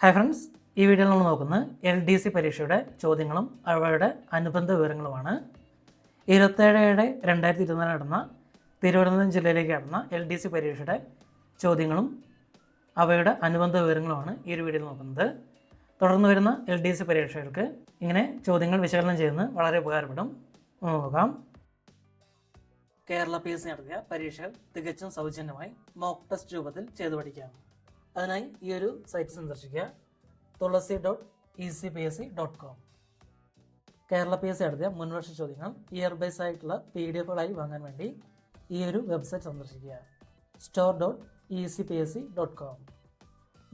Hi friends ഈ വീഡിയോയിൽ നമ്മൾ നോക്കുന്നത് എൽ ഡി സി പരീക്ഷയുടെ ചോദ്യങ്ങളും അവയുടെ അനുബന്ധ വിവരങ്ങളുമാണ്. ഇരുപത്തേഴ് ഏഴ് രണ്ടായിരത്തി ഇരുപത്തിനാല് നടന്ന തിരുവനന്തപുരം ജില്ലയിലേക്ക് നടന്ന എൽ ഡി സി പരീക്ഷയുടെ ചോദ്യങ്ങളും അവയുടെ അനുബന്ധ വിവരങ്ങളുമാണ് ഈ ഒരു വീഡിയോയിൽ നോക്കുന്നത്. തുടർന്ന് വരുന്ന എൽ ഡി സി പരീക്ഷകൾക്ക് ഇങ്ങനെ ചോദ്യങ്ങൾ വിശകലനം ചെയ്യുന്നത് വളരെ ഉപകാരപ്പെടും. നോക്കാം. കേരള പി എസ് നടത്തിയ പരീക്ഷകൾ തികച്ചും സൗജന്യമായി മോക്ക് ടെസ്റ്റ് രൂപത്തിൽ ചെയ്തു പഠിക്കാം അതിനായി ഈ ഒരു സൈറ്റ് സന്ദർശിക്കുക. Thulasi dot E C P S C dot com Kerala P S C നടത്തിയ മുൻവർഷ ചോദ്യങ്ങൾ ഇയർ ബേസ് ആയിട്ടുള്ള പി ഡി എഫുകളായി വാങ്ങാൻ വേണ്ടി ഈ ഒരു വെബ്സൈറ്റ് സന്ദർശിക്കുക. Store dot E C P S C dot com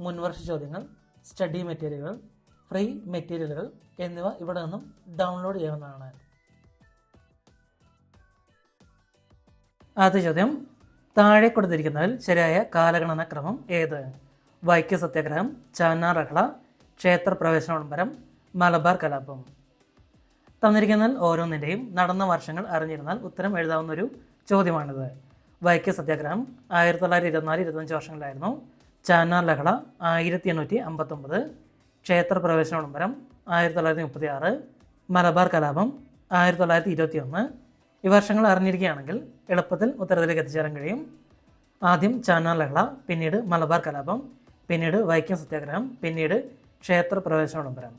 മുൻവർഷ ചോദ്യങ്ങൾ സ്റ്റഡി മെറ്റീരിയലുകൾ ഫ്രീ മെറ്റീരിയലുകൾ എന്നിവ ഇവിടെ നിന്നും ഡൗൺലോഡ് ചെയ്യാവുന്നതാണ്. ആദ്യ ചോദ്യം താഴെ കൊടുത്തിരിക്കുന്നതിൽ ശരിയായ കാലഗണന ക്രമം ഏത്? വൈക്യ സത്യാഗ്രഹം ചാന്നാർ അഹള ക്ഷേത്ര പ്രവേശന വിളംബരം മലബാർ കലാപം. തന്നിരിക്കുന്നതിൽ ഓരോന്നിന്റെയും നടന്ന വർഷങ്ങൾ അറിഞ്ഞിരുന്നാൽ ഉത്തരം എഴുതാവുന്ന ഒരു ചോദ്യമാണിത്. വൈക്കം സത്യാഗ്രഹം ആയിരത്തി തൊള്ളായിരത്തി ഇരുപത്തിനാല് ഇരുപത്തഞ്ച് വർഷങ്ങളിലായിരുന്നു ചാനാർ ലഹള ആയിരത്തി എണ്ണൂറ്റി അമ്പത്തൊമ്പത് ക്ഷേത്ര പ്രവേശന വിളംബരം ആയിരത്തി തൊള്ളായിരത്തി മുപ്പത്തി ആറ് മലബാർ കലാപം ആയിരത്തി തൊള്ളായിരത്തി ഇരുപത്തി ഒന്ന് ഈ വർഷങ്ങൾ അറിഞ്ഞിരിക്കുകയാണെങ്കിൽ എളുപ്പത്തിൽ ഉത്തരത്തിലേക്ക് എത്തിച്ചേരാൻ കഴിയും. ആദ്യം ചാനാർ ലഹള പിന്നീട് മലബാർ കലാപം. പിന്നീട് വൈക്കം സത്യാഗ്രഹം പിന്നീട് ക്ഷേത്ര പ്രവേശന വിളംബരം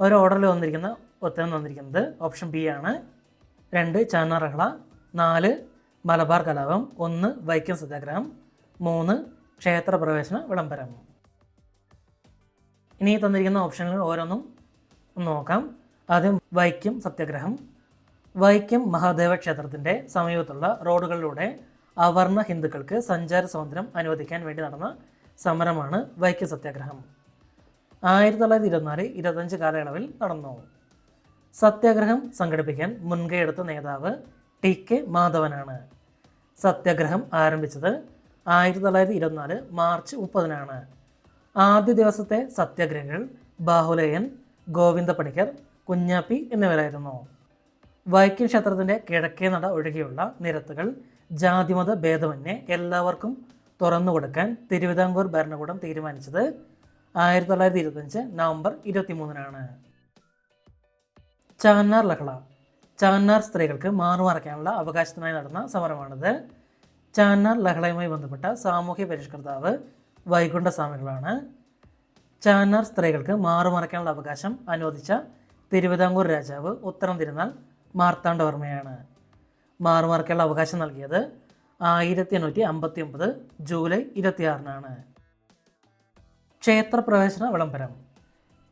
ഒരു ഓർഡറിൽ വന്നിരിക്കുന്ന ഉത്തരം വന്നിരിക്കുന്നത് ഓപ്ഷൻ ബി ആണ്. രണ്ട് ചാനാറഹള നാല് മലബാർ കലാപം. ഒന്ന് വൈക്കം സത്യാഗ്രഹം. മൂന്ന് ക്ഷേത്ര പ്രവേശന വിളംബരം. ഇനി തന്നിരിക്കുന്ന ഓപ്ഷനുകൾ ഓരോന്നും നോക്കാം. ആദ്യം വൈക്കം സത്യാഗ്രഹം. വൈക്കം മഹാദേവ ക്ഷേത്രത്തിന്റെ സമീപത്തുള്ള റോഡുകളിലൂടെ അവർണ ഹിന്ദുക്കൾക്ക് സഞ്ചാര സ്വാതന്ത്ര്യം അനുവദിക്കാൻ വേണ്ടി നടന്ന സമരമാണ് വൈക്കം സത്യാഗ്രഹം. ആയിരത്തി തൊള്ളായിരത്തി ഇരുപത്തിനാല് ഇരുപത്തഞ്ച് കാലയളവിൽ നടന്നു. സത്യാഗ്രഹം സംഘടിപ്പിക്കാൻ മുൻകൈയെടുത്ത നേതാവ് ടി കെ മാധവനാണ്. സത്യാഗ്രഹം ആരംഭിച്ചത് ആയിരത്തി തൊള്ളായിരത്തി ഇരുപത്തിനാല് മാർച്ച് മുപ്പതിനാണ്. ആദ്യ ദിവസത്തെ സത്യാഗ്രഹികൾ ബാഹുലയൻ ഗോവിന്ദ പണിക്കർ കുഞ്ഞാപ്പി എന്നിവരായിരുന്നു. വൈക്കം ക്ഷേത്രത്തിന്റെ കിഴക്കേ നട ഒഴികെയുള്ള നിരത്തുകൾ ജാതിമത ഭേദമന്യേ എല്ലാവർക്കും തുറന്നു കൊടുക്കാൻ തിരുവിതാംകൂർ ഭരണകൂടം തീരുമാനിച്ചത് ആയിരത്തി തൊള്ളായിരത്തി ഇരുപത്തഞ്ച് നവംബർ ഇരുപത്തിമൂന്നിനാണ്. ചാന്നാർ ലഹള. ചാന്നാർ സ്ത്രീകൾക്ക് മാറുമറയ്ക്കാനുള്ള അവകാശത്തിനായി നടന്ന സമരമാണിത്. ചാന്നാർ ലഹളയുമായി ബന്ധപ്പെട്ട സാമൂഹ്യ പരിഷ്കർത്താവ് വൈകുണ്ഠ സ്വാമികളാണ് ചാന്നാർ സ്ത്രീകൾക്ക് മാറുമറയ്ക്കാനുള്ള അവകാശം അനുവദിച്ച തിരുവിതാംകൂർ രാജാവ് ഉത്തരം തിരുനാൾ മാർത്താണ്ഡവർമ്മയാണ്. മാറുമറയ്ക്കാനുള്ള അവകാശം നൽകിയത് ആയിരത്തി എണ്ണൂറ്റി അമ്പത്തി ഒമ്പത് ജൂലൈ ഇരുപത്തിയാറിനാണ്. ക്ഷേത്രപ്രവേശന വിളംബരം.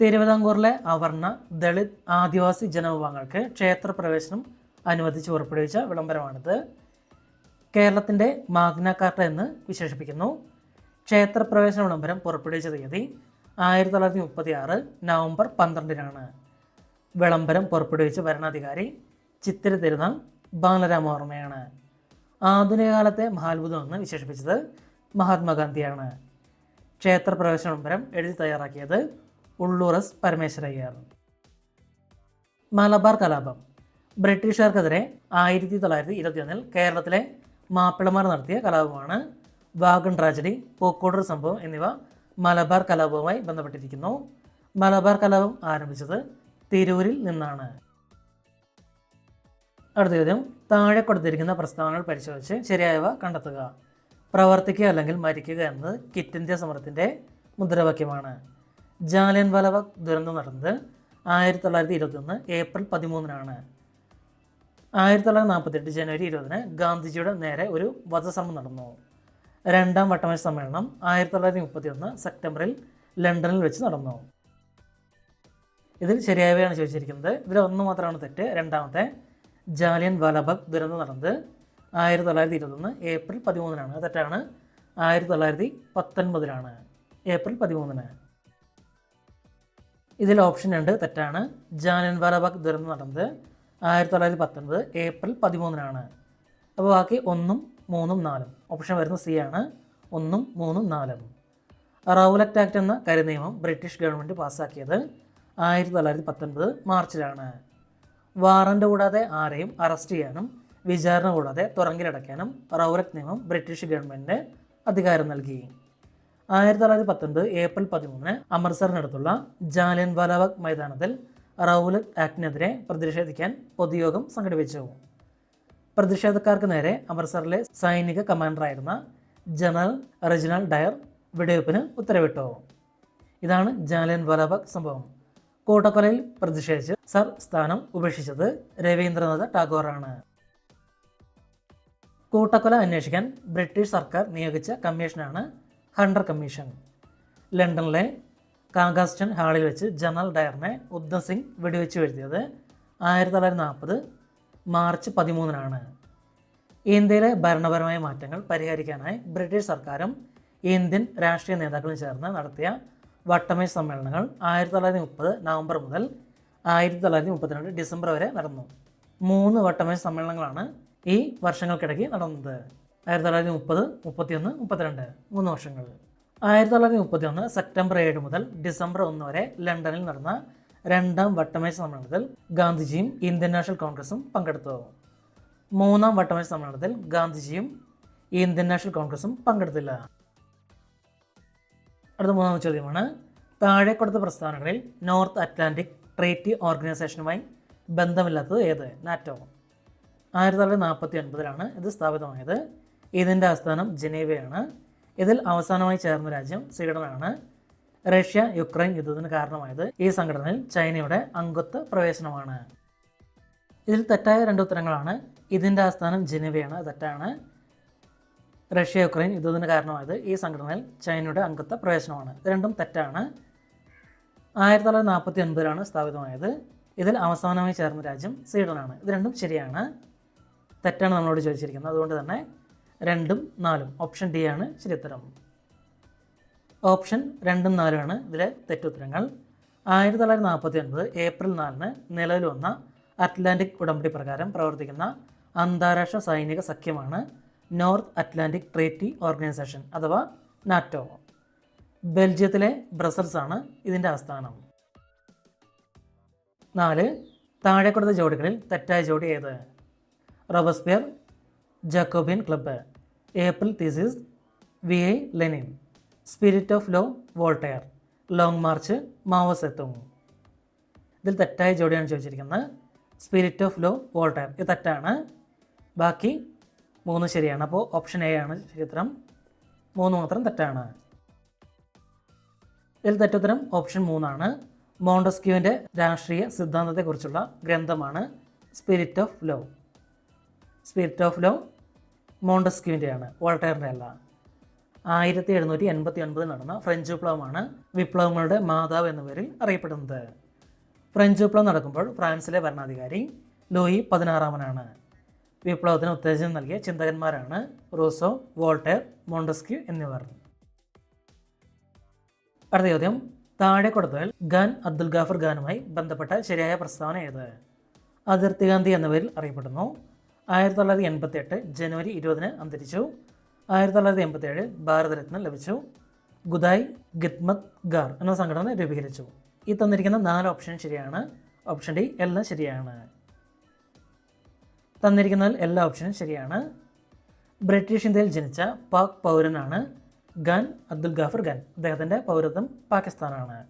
തിരുവിതാംകൂറിലെ അവർണ ദളിത് ആദിവാസി ജനവിഭാഗങ്ങൾക്ക് ക്ഷേത്രപ്രവേശനം അനുവദിച്ച് പുറപ്പെടുവിച്ച വിളംബരമാണിത്. കേരളത്തിന്റെ മാഗ്ന കാർട്ട എന്ന് വിശേഷിപ്പിക്കുന്നു. ക്ഷേത്രപ്രവേശന വിളംബരം പുറപ്പെടുവിച്ച തീയതി ആയിരത്തി തൊള്ളായിരത്തി മുപ്പത്തി ആറ് നവംബർ പന്ത്രണ്ടിനാണ്. വിളംബരം പുറപ്പെടുവിച്ച ഭരണാധികാരി ചിത്തിര തിരുനാൾ ബാലരാമവർമ്മയാണ്. ആധുനിക കാലത്തെ മഹാത്ഭുതം എന്ന് വിശേഷിപ്പിച്ചത് മഹാത്മാഗാന്ധിയാണ്. ക്ഷേത്രപ്രവേശന വിളംബരം എഴുതി തയ്യാറാക്കിയത് ഉള്ളൂർ എസ് പരമേശ്വരയ്യർ. മലബാർ കലാപം. ബ്രിട്ടീഷുകാർക്കെതിരെ ആയിരത്തി തൊള്ളായിരത്തി ഇരുപത്തിയൊന്നിൽ കേരളത്തിലെ മാപ്പിളമാർ നടത്തിയ കലാപമാണ് വാഗൺ ട്രാജഡി പൂക്കോടൂർ സംഭവം എന്നിവ മലബാർ കലാപവുമായി ബന്ധപ്പെട്ടിരിക്കുന്നു. മലബാർ കലാപം ആരംഭിച്ചത് തിരൂരിൽ നിന്നാണ്. അടുത്ത ചോദ്യം. താഴെ കൊടുത്തിരിക്കുന്ന പ്രസ്താവനകൾ പരിശോധിച്ച് ശരിയായവ കണ്ടെത്തുക. പ്രവർത്തിക്കുക അല്ലെങ്കിൽ മരിക്കുക എന്നത് കിറ്റ് ഇന്ത്യ സമരത്തിന്റെ മുദ്രാവാക്യമാണ്. ജാലിയൻ വാലാബാഗ് ദുരന്തം നടന്നത് ആയിരത്തി തൊള്ളായിരത്തി ഇരുപത്തിയൊന്ന് ഏപ്രിൽ പതിമൂന്നിനാണ്. ആയിരത്തി തൊള്ളായിരത്തി നാൽപ്പത്തെട്ട് ജനുവരി ഇരുപതിന് ഗാന്ധിജിയുടെ നേരെ ഒരു വധശ്രമം നടന്നു. രണ്ടാം വട്ടമേശ സമ്മേളനം ആയിരത്തി തൊള്ളായിരത്തി മുപ്പത്തിയൊന്ന് സെപ്റ്റംബറിൽ ലണ്ടനിൽ വെച്ച് നടന്നു. ഇതിൽ ശരിയായവയാണ് ചോദിച്ചിരിക്കുന്നത്. ഇതിൽ ഒന്ന് മാത്രമാണ് തെറ്റ് രണ്ടാമത്തെ ജാലിയൻ വാലാബാഗ് ദുരന്തം നടന്നത് ആയിരത്തി തൊള്ളായിരത്തി ഇരുപത്തൊന്ന് ഏപ്രിൽ പതിമൂന്നിനാണ്. തെറ്റാണ്. ആയിരത്തി തൊള്ളായിരത്തി പത്തൊൻപതിലാണ് ഏപ്രിൽ പതിമൂന്നിന്. ഇതിൽ ഓപ്ഷൻ രണ്ട് തെറ്റാണ്. ജാലിയൻ വാലാബാഗ് ദുരന്തം നടന്നത് ആയിരത്തി തൊള്ളായിരത്തി പത്തൊൻപത് ഏപ്രിൽ പതിമൂന്നിനാണ്. അപ്പോൾ ബാക്കി ഒന്നും മൂന്നും നാലും. ഓപ്ഷൻ വരുന്ന സി ആണ്. ഒന്നും മൂന്നും നാലും. റൗലറ്റ് ആക്ട് എന്ന കരിനിയമം ബ്രിട്ടീഷ് ഗവൺമെന്റ് പാസ്സാക്കിയത് ആയിരത്തി തൊള്ളായിരത്തി പത്തൊൻപത് മാർച്ചിലാണ്. വാറണ്ട് കൂടാതെ ആരെയും അറസ്റ്റ് ചെയ്യാനും വിചാരണ കൂടാതെ തുറങ്കിലടയ്ക്കാനും റൗലറ്റ് നിയമം ബ്രിട്ടീഷ് ഗവൺമെന്റ് അധികാരം നൽകി. ആയിരത്തി തൊള്ളായിരത്തി പത്തൊൻപത് ഏപ്രിൽ പതിമൂന്നിന് അമൃത്സറിനടുത്തുള്ള ജാലിയൻ വാലാബാഗ് മൈതാനത്തിൽ റൗലറ്റ് ആക്ടിനെതിരെ പ്രതിഷേധിക്കാൻ പൊതുയോഗം സംഘടിപ്പിച്ചു. പ്രതിഷേധക്കാർക്ക് നേരെ അമൃത്സറിലെ സൈനിക കമാൻഡറായിരുന്ന ജനറൽ റിജിനൽ ഡയർ വെടിവെപ്പിന് ഉത്തരവിട്ടു. ഇതാണ് ജാലിയൻ വാലാബാഗ് സംഭവം. കൂട്ടക്കൊലയിൽ പ്രതിഷേധിച്ച് സർ സ്ഥാനം ഉപേക്ഷിച്ചത് രവീന്ദ്രനാഥ് ടാഗോറാണ്. കൂട്ടക്കൊല അന്വേഷിക്കാൻ ബ്രിട്ടീഷ് സർക്കാർ നിയോഗിച്ച കമ്മീഷനാണ് ഹണ്ടർ കമ്മീഷൻ. ലണ്ടനിലെ കാഗാസ്റ്റൺ ഹാളിൽ വെച്ച് ജനറൽ ഡയറിനെ ഉദ്ധം സിംഗ് വെടിവെച്ച് വീഴ്ത്തിയത് ആയിരത്തി തൊള്ളായിരത്തി നാൽപ്പത് മാർച്ച് പതിമൂന്നിനാണ്. ഇന്ത്യയിലെ ഭരണപരമായ മാറ്റങ്ങൾ പരിഹരിക്കാനായി ബ്രിട്ടീഷ് സർക്കാരും ഇന്ത്യൻ രാഷ്ട്രീയ നേതാക്കളും ചേർന്ന് നടത്തിയ വട്ടമേശ സമ്മേളനങ്ങൾ ആയിരത്തി തൊള്ളായിരത്തി മുപ്പത് നവംബർ മുതൽ ആയിരത്തി തൊള്ളായിരത്തി മുപ്പത്തിരണ്ട് ഡിസംബർ വരെ നടന്നു. മൂന്ന് വട്ടമേശ സമ്മേളനങ്ങളാണ് ഈ വർഷങ്ങൾക്കിടയ്ക്ക് നടന്നത്. ആയിരത്തി തൊള്ളായിരത്തി മുപ്പത് മുപ്പത്തിയൊന്ന് മുപ്പത്തിരണ്ട് മൂന്ന് വർഷങ്ങൾ. ആയിരത്തി തൊള്ളായിരത്തി മുപ്പത്തിയൊന്ന് സെപ്റ്റംബർ ഏഴ് മുതൽ ഡിസംബർ ഒന്ന് വരെ ലണ്ടനിൽ നടന്ന രണ്ടാം വട്ടമേശ സമ്മേളനത്തിൽ ഗാന്ധിജിയും ഇന്ത്യൻ നാഷണൽ കോൺഗ്രസും പങ്കെടുത്തു. മൂന്നാം വട്ടമേശ സമ്മേളനത്തിൽ ഗാന്ധിജിയും ഇന്ത്യൻ നാഷണൽ കോൺഗ്രസും പങ്കെടുത്തില്ല. അടുത്ത മൂന്നാം ചോദ്യമാണ്. താഴെ കൊടുത്ത പ്രസ്ഥാനങ്ങളിൽ നോർത്ത് അറ്റ്ലാന്റിക് ട്രേറ്റി ഓർഗനൈസേഷനുമായി ബന്ധമില്ലാത്തത് ഏത്? നാറ്റോ. ആയിരത്തി തൊള്ളായിരത്തി നാൽപ്പത്തി ഒൻപതിലാണ് ഇത് സ്ഥാപിതമായത്. ഇതിന്റെ ആസ്ഥാനം ജനീവയാണ്. ഇതിൽ അവസാനമായി ചേർന്ന രാജ്യം സ്വീഡനാണ്. റഷ്യ യുക്രൈൻ യുദ്ധത്തിന് കാരണമായത് ഈ സംഘടനയിൽ ചൈനയുടെ അംഗത്വ പ്രവേശനമാണ്. ഇതിൽ തെറ്റായ രണ്ട് ഉത്തരങ്ങളാണ്. ഇതിന്റെ ആസ്ഥാനം ജനീവയാണ്. തെറ്റാണ്. റഷ്യ യുക്രൈൻ യുദ്ധത്തിന് കാരണമായത് ഈ സംഘടനയിൽ ചൈനയുടെ അംഗത്വ പ്രവേശനമാണ്. ഇത് രണ്ടും തെറ്റാണ്. ആയിരത്തി തൊള്ളായിരത്തി നാൽപ്പത്തി ഒൻപതിലാണ് സ്ഥാപിതമായത്. ഇതിൽ അവസാനമായി ചേർന്ന രാജ്യം സ്വീഡനാണ്. ഇത് രണ്ടും ശരിയാണ്. തെറ്റാണ് നമ്മളോട് ചോദിച്ചിരിക്കുന്നത്. അതുകൊണ്ട് തന്നെ രണ്ടും നാലും. ഓപ്ഷൻ ഡി ആണ് ശരിയുത്തരം. ഓപ്ഷൻ രണ്ടും നാലുമാണ് ഇതിലെ തെറ്റുത്തരങ്ങൾ. ആയിരത്തി തൊള്ളായിരത്തി നാൽപ്പത്തി ഒൻപത് ഏപ്രിൽ നാലിന് നിലവിൽ വന്ന അറ്റ്ലാന്റിക് ഉടമ്പടി പ്രകാരം പ്രവർത്തിക്കുന്ന അന്താരാഷ്ട്ര സൈനിക സഖ്യമാണ് നോർത്ത് അറ്റ്ലാന്റിക് ട്രീറ്റി ഓർഗനൈസേഷൻ അഥവാ നാറ്റോ. ബെൽജിയത്തിലെ ബ്രസൽസ് ആണ് ഇതിന്റെ ആസ്ഥാനം. നാല് താഴെ കൊടുത്ത ജോഡികളിൽ തെറ്റായ ജോഡി ഏത്? Robespierre Jacobin club April theses V I Lenin. Spirit of law Voltaire. Long march Mao എത്തും ഇതിൽ തെറ്റായ ജോഡിയാണ് ചോദിച്ചിരിക്കുന്നത്. Spirit of law Voltaire. ഇത് തെറ്റാണ്. ബാക്കി മൂന്ന് ശരിയാണ്. അപ്പോൾ ഓപ്ഷൻ എ ആണ് ശരിയുത്തരം. മൂന്ന് മാത്രം തെറ്റാണ്. ഇതിൽ തെറ്റുത്തരം ഓപ്ഷൻ മൂന്നാണ്. മോണ്ടസ്ക്യൂവിന്റെ രാഷ്ട്രീയ സിദ്ധാന്തത്തെക്കുറിച്ചുള്ള ഗ്രന്ഥമാണ് spirit of law spirit of law മോണ്ടസ്ക്യൂവിന്റെയാണ് വോൾട്ടയറിന്റെ അല്ല. ആയിരത്തി എഴുന്നൂറ്റി എൺപത്തി ഒൻപതിൽ നടന്ന ഫ്രഞ്ച് വിപ്ലവമാണ് വിപ്ലവങ്ങളുടെ മാതാവ് എന്ന പേരിൽ അറിയപ്പെടുന്നത്. ഫ്രഞ്ച് വിപ്ലവം നടക്കുമ്പോൾ ഫ്രാൻസിലെ ഭരണാധികാരി ലൂയി പതിനാറാമനാണ്. വിപ്ലവത്തിന് ഉത്തേജനം നൽകിയ ചിന്തകന്മാരാണ് റൂസോ വോൾട്ടയർ മോണ്ടസ്ക്യൂ എന്നിവർ. അടുത്ത ചോദ്യം. താഴെ കൊടുത്തതിൽ ഖാൻ അബ്ദുൽ ഗാഫർ ഖാനുമായി ബന്ധപ്പെട്ട ശരിയായ പ്രസ്താവന ഏത്? അതിർത്തി ഗാന്ധി എന്ന പേരിൽ അറിയപ്പെടുന്നു. ആയിരത്തി തൊള്ളായിരത്തി എൺപത്തി എട്ട് ജനുവരി ഇരുപതിന് അന്തരിച്ചു. ആയിരത്തി തൊള്ളായിരത്തി എൺപത്തി ഏഴ് ഭാരതരത്നം ലഭിച്ചു. ഗുദായ് ഗിത്മത് ഗാർ എന്ന സംഘടന രൂപീകരിച്ചു. ഈ തന്നിരിക്കുന്ന നാല് ഓപ്ഷൻ ശരിയാണ്. ഓപ്ഷൻ ഡി എല്ലാം ശരിയാണ്. തന്നിരിക്കുന്നതിൽ എല്ലാ ഓപ്ഷനും ശരിയാണ്. ബ്രിട്ടീഷ് ഇന്ത്യയിൽ ജനിച്ച പാക് പൗരനാണ് ഖാൻ അബ്ദുൽ ഗാഫർ ഖാൻ. അദ്ദേഹത്തിന്റെ പൗരത്വം പാകിസ്ഥാനാണ്.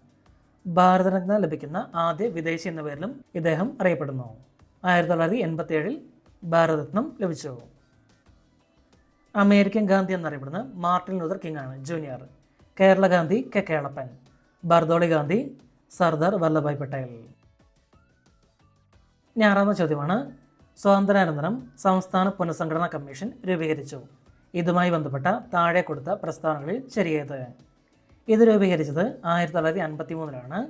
ഭാരതരത്ന ലഭിക്കുന്ന ആദ്യ വിദേശി എന്ന പേരിലും ഇദ്ദേഹം അറിയപ്പെടുന്നു. ആയിരത്തി തൊള്ളായിരത്തി എൺപത്തി ഏഴിൽ ഭാരതരത്നം ലഭിച്ചു. അമേരിക്കൻ ഗാന്ധി എന്നറിയപ്പെടുന്ന മാർട്ടിൻ ലൂതർ കിങ് ആണ് ജൂനിയർ. കേരള ഗാന്ധി കെ കേളപ്പൻ. ബർദോളി ഗാന്ധി സർദാർ വല്ലഭായ് പട്ടേൽ. ഇനി ചോദ്യമാണ്. സ്വാതന്ത്ര്യാനന്തരം സംസ്ഥാന പുനഃസംഘടനാ കമ്മീഷൻ രൂപീകരിച്ചു. ഇതുമായി ബന്ധപ്പെട്ട താഴെ കൊടുത്ത പ്രസ്താവനകളിൽ ശരിയേത് ഇത് രൂപീകരിച്ചത് ആയിരത്തി തൊള്ളായിരത്തി അൻപത്തി മൂന്നിലാണ്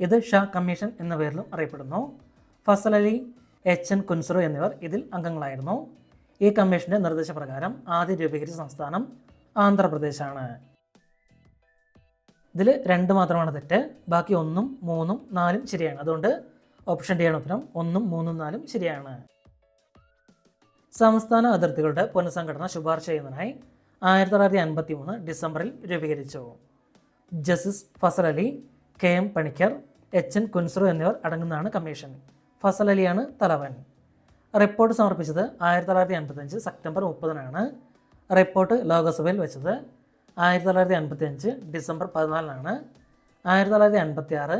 ഇത് ഷാ കമ്മീഷൻ എന്ന പേരിലും അറിയപ്പെടുന്നു. ഫസൽ അലി എച്ച്. എൻ. കുൻസറു എന്നിവർ ഇതിൽ അംഗങ്ങളായിരുന്നു. ഈ കമ്മീഷന്റെ നിർദ്ദേശപ്രകാരം ആദ്യം രൂപീകരിച്ച സംസ്ഥാനം ആന്ധ്രാപ്രദേശാണ്. ഇതിൽ രണ്ട് മാത്രമാണ് തെറ്റ്. ബാക്കി ഒന്നും മൂന്നും നാലും ശരിയാണ്. അതുകൊണ്ട് ഓപ്ഷൻ ഡി ആണ് ഉത്തരം. ഒന്നും മൂന്നും നാലും ശരിയാണ്. സംസ്ഥാന അതിർത്തികളുടെ പുനഃസംഘടന ശുപാർശ ചെയ്യുന്നതിനായി ആയിരത്തി തൊള്ളായിരത്തി അൻപത്തി മൂന്ന് ഡിസംബറിൽ രൂപീകരിച്ചു. Justice Fazal Ali K M Panikkar H N Kunzru എന്നിവർ അടങ്ങുന്നതാണ് കമ്മീഷൻ. ഫസൽ അലിയാണ് തലവൻ. റിപ്പോർട്ട് സമർപ്പിച്ചത് ആയിരത്തി തൊള്ളായിരത്തി അൻപത്തഞ്ച് സെപ്റ്റംബർ മുപ്പതിനാണ്. റിപ്പോർട്ട് ലോകസഭയിൽ വെച്ചത് ആയിരത്തി തൊള്ളായിരത്തി അൻപത്തി അഞ്ച് ഡിസംബർ പതിനാലിനാണ്. ആയിരത്തി തൊള്ളായിരത്തി അൻപത്തി ആറ്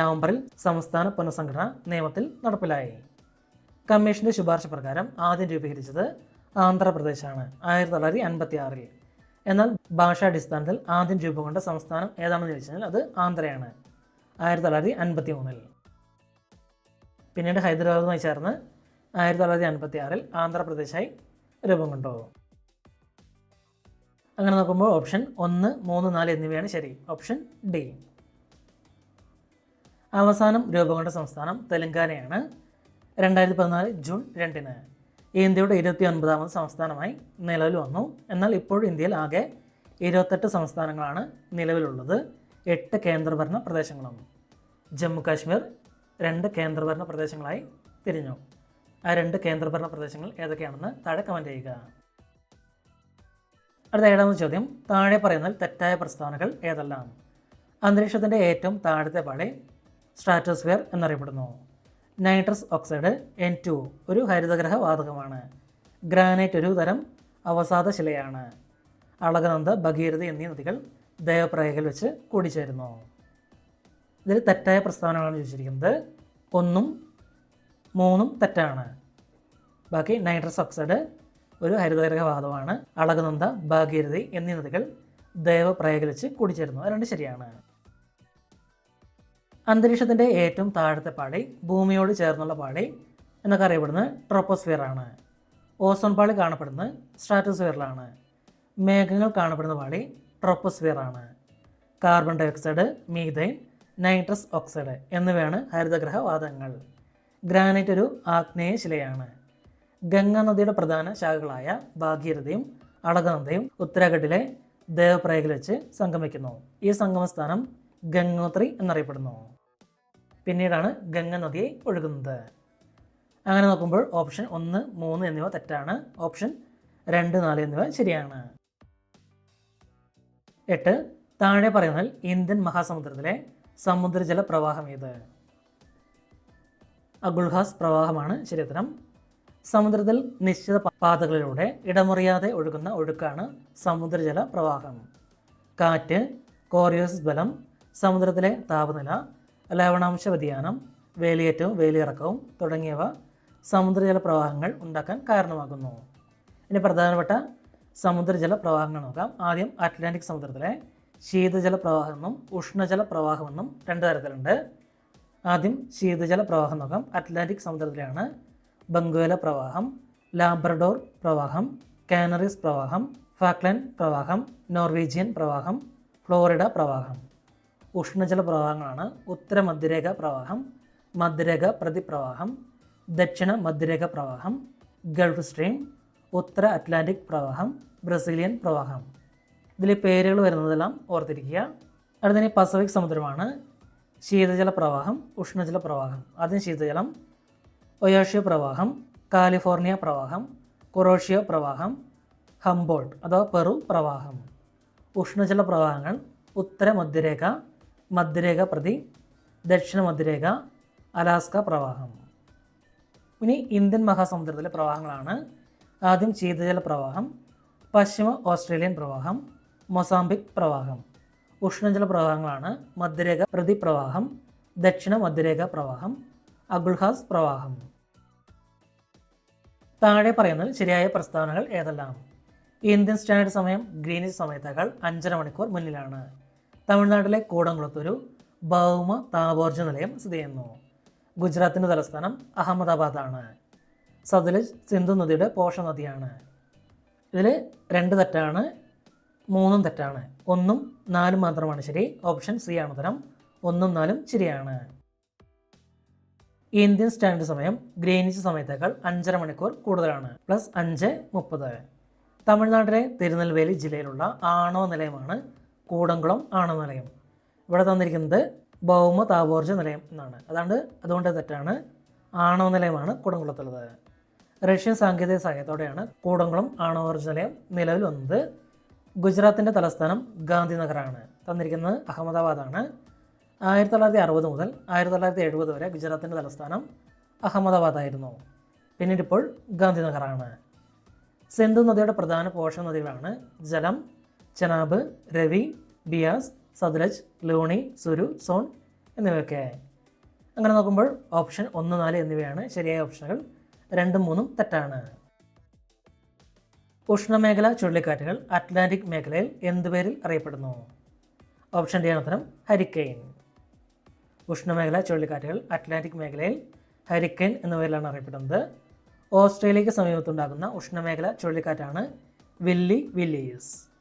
നവംബറിൽ സംസ്ഥാന പുനഃസംഘടന നിയമത്തിൽ നടപ്പിലായി. കമ്മീഷന്റെ ശുപാർശ പ്രകാരം ആദ്യം രൂപീകരിച്ചത് ആന്ധ്രാപ്രദേശാണ് ആയിരത്തി തൊള്ളായിരത്തി അൻപത്തി ആറിൽ എന്നാൽ ഭാഷാടിസ്ഥാനത്തിൽ ആദ്യം രൂപം കൊണ്ട സംസ്ഥാനം ഏതാണെന്ന് ചോദിച്ചു കഴിഞ്ഞാൽ അത് ആന്ധ്രയാണ് ആയിരത്തി തൊള്ളായിരത്തി അൻപത്തി മൂന്നിൽ പിന്നീട് ഹൈദരാബാദുമായി ചേർന്ന് ആയിരത്തി തൊള്ളായിരത്തി അൻപത്തി ആറിൽ ആന്ധ്രാപ്രദേശായി രൂപം കൊണ്ടു. അങ്ങനെ നോക്കുമ്പോൾ ഓപ്ഷൻ ഒന്ന് മൂന്ന് നാല് എന്നിവയാണ് ശരി. Option D. അവസാനം രൂപം കൊണ്ട സംസ്ഥാനം തെലങ്കാനയാണ് രണ്ടായിരത്തി പതിനാല് ജൂൺ രണ്ടിന് ഇന്ത്യയുടെ ഇരുപത്തി ഒൻപതാമത് സംസ്ഥാനമായി നിലവിൽ വന്നു. എന്നാൽ ഇപ്പോൾ ഇന്ത്യയിൽ ആകെ ഇരുപത്തെട്ട് സംസ്ഥാനങ്ങളാണ് നിലവിലുള്ളത്. എട്ട് കേന്ദ്രഭരണ പ്രദേശങ്ങളും ജമ്മു കാശ്മീർ രണ്ട് കേന്ദ്രഭരണ പ്രദേശങ്ങളായി തിരിഞ്ഞു. ആ രണ്ട് കേന്ദ്രഭരണ പ്രദേശങ്ങൾ ഏതൊക്കെയാണെന്ന് താഴെ കമന്റ് ചെയ്യുക. അടുത്ത ഏഴാമത് ചോദ്യം താഴെ പറയുന്നതിൽ തെറ്റായ പ്രസ്താവനകൾ ഏതെല്ലാം? അന്തരീക്ഷത്തിന്റെ ഏറ്റവും താഴത്തെ പാളി സ്ട്രാറ്റോസ്ഫിയർ എന്നറിയപ്പെടുന്നു. നൈട്രസ് ഓക്സൈഡ് എൻ ടു ഒരു ഹരിതഗ്രഹ വാതകമാണ്. ഗ്രാനൈറ്റ് ഒരു തരം അവസാദ ശിലയാണ്. അളകനന്ദ ഭഗീരഥി എന്നീ നദികൾ ദേവപ്രയകൾ വെച്ച് കൂടിച്ചേരുന്നു. ഇതിൽ തെറ്റായ പ്രസ്താവനകളാണ് ചോദിച്ചിരിക്കുന്നത്. ഒന്നും മൂന്നും തെറ്റാണ്. ബാക്കി നൈട്രസ് ഓക്സൈഡ് ഒരു ഹരിതഗ്രഹ വാതകമാണ്. അളകനന്ദ ഭാഗീരഥി എന്നീ നദികൾ ദേവപ്രയകൾ വെച്ച് കൂടിച്ചേരുന്നു. രണ്ട് ശരിയാണ്. അന്തരീക്ഷത്തിന്റെ ഏറ്റവും താഴത്തെ പാളി ഭൂമിയോട് ചേർന്നുള്ള പാളി എന്നൊക്കെ അറിയപ്പെടുന്നത് ട്രോപ്പോസ്ഫിയർ ആണ്. ഓസോൺ പാളി കാണപ്പെടുന്നത് സ്ട്രാറ്റോസ്ഫിയറിലാണ് മേഘങ്ങൾ കാണപ്പെടുന്ന പാളി ട്രോപ്പോസ്ഫിയർ ആണ്. Carbon dioxide methane nitrous oxide എന്നിവയാണ് ഹരിതഗ്രഹ വാതകങ്ങൾ. ഗ്രാനൈറ്റ് ഒരു ആഗ്നേയ ശിലയാണ്. ഗംഗാ നദിയുടെ പ്രധാന ശാഖകളായ ഭാഗീരഥയും അളകനന്ദയും ഉത്തരാഖണ്ഡിലെ ദേവപ്രയകിൽ വെച്ച് സംഗമിക്കുന്നു. ഈ സംഗമസ്ഥാനം ഗംഗോത്രി എന്നറിയപ്പെടുന്നു. പിന്നീടാണ് ഗംഗ നദിയെ ഒഴുകുന്നത്. അങ്ങനെ നോക്കുമ്പോൾ ഓപ്ഷൻ ഒന്ന് മൂന്ന് എന്നിവ തെറ്റാണ്. ഓപ്ഷൻ രണ്ട് നാല് എന്നിവ ശരിയാണ്. എട്ട് താഴെ പറയുന്നതിൽ ഇന്ത്യൻ മഹാസമുദ്രത്തിലെ സമുദ്രജല പ്രവാഹം ഏത്? അഗുൾഹാസ് പ്രവാഹമാണ് ശരിയുത്തരം സമുദ്രത്തിൽ നിശ്ചിത പാതകളിലൂടെ ഇടമുറിയാതെ ഒഴുകുന്ന ഒഴുക്കാണ് സമുദ്രജല പ്രവാഹം. കാറ്റ് കോറിയോസിസ് ബലം സമുദ്രത്തിലെ താപനില ലവണാംശ വ്യതിയാനം വേലിയേറ്റവും വേലിയിറക്കവും തുടങ്ങിയവ സമുദ്രജല പ്രവാഹങ്ങൾ ഉണ്ടാക്കാൻ കാരണമാകുന്നു. ഇനി പ്രധാനപ്പെട്ട സമുദ്രജല പ്രവാഹങ്ങൾ നോക്കാം ആദ്യം അറ്റ്ലാന്റിക് സമുദ്രത്തിലെ ശീതജല പ്രവാഹമെന്നും ഉഷ്ണജല പ്രവാഹമെന്നും രണ്ട് തരത്തിലുണ്ട്. ആദ്യം ശീതജല പ്രവാഹം നോക്കാം അറ്റ്ലാന്റിക് സമുദ്രത്തിലാണ് ബംഗുവല പ്രവാഹം ലാബ്രഡോർ പ്രവാഹം കാനറീസ് പ്രവാഹം ഫാക്ലൻ പ്രവാഹം നോർവീജിയൻ പ്രവാഹം ഫ്ലോറിഡ പ്രവാഹം. ഉഷ്ണജല പ്രവാഹങ്ങളാണ് ഉത്തര മധ്യരേഖ പ്രവാഹം മധ്യരേഖ പ്രതിപ്രവാഹം ദക്ഷിണ മധ്യരേഖ പ്രവാഹം ഗൾഫ് സ്ട്രീം ഉത്തര അറ്റ്ലാന്റിക് പ്രവാഹം ബ്രസീലിയൻ പ്രവാഹം. ഇതിലെ പേരുകൾ വരുന്നതെല്ലാം ഓർത്തിരിക്കുക. അടുത്തതിന് പസഫിക് സമുദ്രമാണ്. ശീതജല പ്രവാഹം ഉഷ്ണജല പ്രവാഹം അതിന് ശീതജലം ഒയാഷ്യ പ്രവാഹം കാലിഫോർണിയ പ്രവാഹം കൊറോഷ്യ പ്രവാഹം ഹംബോൾട്ട് അഥവാ പെറു പ്രവാഹം. ഉഷ്ണജല പ്രവാഹങ്ങൾ ഉത്തര മധ്യരേഖ മധ്യരേഖ പ്രതി ദക്ഷിണ മധ്യരേഖ അലാസ്ക പ്രവാഹം. ഇനി ഇന്ത്യൻ മഹാസമുദ്രത്തിലെ പ്രവാഹങ്ങളാണ്. ആദ്യം ശീതജല പ്രവാഹം പശ്ചിമ ഓസ്ട്രേലിയൻ പ്രവാഹം മൊസാംബിക് പ്രവാഹം. ഉഷ്ണജല പ്രവാഹങ്ങളാണ് മധ്യരേഖ പ്രതിപ്രവാഹം ദക്ഷിണ മധ്യരേഖ പ്രവാഹം അഗുൾഹാസ് പ്രവാഹം. താഴെ പറയുന്നതിൽ ശരിയായ പ്രസ്താവനകൾ ഏതെല്ലാം? ഇന്ത്യൻ സ്റ്റാൻഡേർഡ് സമയം ഗ്രീനിഷ് സമയത്തേക്കാൾ അഞ്ചര മണിക്കൂർ മുന്നിലാണ്. തമിഴ്നാട്ടിലെ കൂടംകുളത്തൊരു ഭൗമ താപോർജ നിലയം സ്ഥിതി ചെയ്യുന്നു. ഗുജറാത്തിന്റെ തലസ്ഥാനം അഹമ്മദാബാദാണ്. സത്ലജ് സിന്ധു നദിയുടെ പോഷ നദിയാണ്. ഇതിൽ രണ്ട് തെറ്റാണ് മൂന്നും തെറ്റാണ്. ഒന്നും നാലും മാത്രമാണ് ശരി. ഓപ്ഷൻ സി ആണ് ഉത്തരം. ഒന്നും നാലും ശരിയാണ്. ഇന്ത്യൻ സ്റ്റാൻഡേർഡ് സമയം ഗ്രീനിച്ച് സമയത്തേക്കാൾ അഞ്ചര മണിക്കൂർ കൂടുതലാണ്. പ്ലസ് അഞ്ച് മുപ്പത്. തമിഴ്നാട്ടിലെ തിരുനെൽവേലി ജില്ലയിലുള്ള ആണവ നിലയമാണ് കൂടംകുളം ആണവ നിലയം. ഇവിടെ തന്നിരിക്കുന്നത് ഭൗമ താപോർജ നിലയം എന്നാണ്. അതാണ്ട് അതുകൊണ്ട് തെറ്റാണ്. ആണവ നിലയമാണ് കൂടംകുളത്തുള്ളത് റഷ്യൻ സാങ്കേതിക സഹായത്തോടെയാണ് കൂടംകുളം ആണവോർജ നിലയം നിലവിൽ വന്നത്. ഗുജറാത്തിന്റെ തലസ്ഥാനം ഗാന്ധിനഗറാണ്. തന്നിരിക്കുന്നത് അഹമ്മദാബാദാണ്. ആയിരത്തി തൊള്ളായിരത്തി അറുപത് മുതൽ ആയിരത്തി തൊള്ളായിരത്തി എഴുപത് വരെ ഗുജറാത്തിന്റെ തലസ്ഥാനം അഹമ്മദാബാദായിരുന്നു. പിന്നീട് ഇപ്പോൾ ഗാന്ധിനഗറാണ്. സിന്ധു നദിയുടെ പ്രധാന പോഷക നദികളാണ് ജലം ചെനാബ് രവി ബിയാസ് സദ്ലജ് ലൂണി സുരു സോൺ എന്നിവയൊക്കെ. അങ്ങനെ നോക്കുമ്പോൾ ഓപ്ഷൻ ഒന്ന് നാല് എന്നിവയാണ് ശരിയായ ഓപ്ഷനുകൾ. രണ്ടും മൂന്നും തെറ്റാണ്. ഉഷ്ണമേഖല ചുഴലിക്കാറ്റുകൾ അറ്റ്ലാന്റിക് മേഖലയിൽ എന്തുപേരിൽ അറിയപ്പെടുന്നു? ഓപ്ഷൻ ഡി ആണ് ഉത്തരം ഹരിക്കെയിൻ. ഉഷ്ണമേഖല ചുഴലിക്കാറ്റുകൾ അറ്റ്ലാന്റിക് മേഖലയിൽ ഹരിക്കെയിൻ എന്ന പേരിലാണ് അറിയപ്പെടുന്നത്. ഓസ്ട്രേലിയക്ക് സമീപത്തുണ്ടാകുന്ന ഉഷ്ണമേഖല ചുഴലിക്കാറ്റാണ് വില്ലി വില്ലീസ്.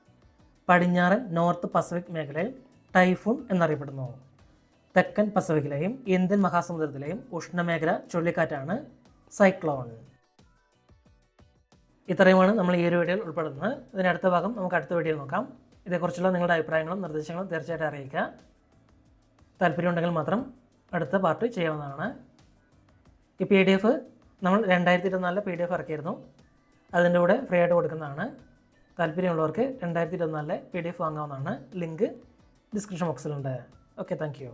പടിഞ്ഞാറൻ നോർത്ത് പസഫിക് മേഖലയിൽ ടൈഫൂൺ എന്നറിയപ്പെടുന്നു. തെക്കൻ പസഫിക്കിലെയും ഇന്ത്യൻ മഹാസമുദ്രത്തിലെയും ഉഷ്ണമേഖല ചുഴലിക്കാറ്റാണ് സൈക്ലോൺ. ഇത്രയുമാണ് നമ്മൾ ഈ ഒരു വീഡിയോയിൽ ഉൾപ്പെടുന്നത്. ഇതിന് അടുത്ത ഭാഗം നമുക്ക് അടുത്ത വീഡിയോയിൽ നോക്കാം. ഇതേക്കുറിച്ചുള്ള നിങ്ങളുടെ അഭിപ്രായങ്ങളും നിർദ്ദേശങ്ങളും തീർച്ചയായിട്ടും അറിയിക്കുക. താല്പര്യമുണ്ടെങ്കിൽ മാത്രം അടുത്ത പാർട്ട് ചെയ്യാവുന്നതാണ്. ഈ പി ഡി എഫ് നമ്മൾ രണ്ടായിരത്തി ഇരുപത്തിനാലിലെ പി ഡി എഫ് ഇറക്കിയിരുന്നു. അതിന്റെ കൂടെ ഫ്രീ ആയിട്ട് കൊടുക്കുന്നതാണ്. താല്പര്യമുള്ളവർക്ക് രണ്ടായിരത്തി ഇരുപത്തിനാലിലെ പി ഡി എഫ് വാങ്ങാവുന്നതാണ് link description ബോക്സിലുണ്ട്. Okay thank you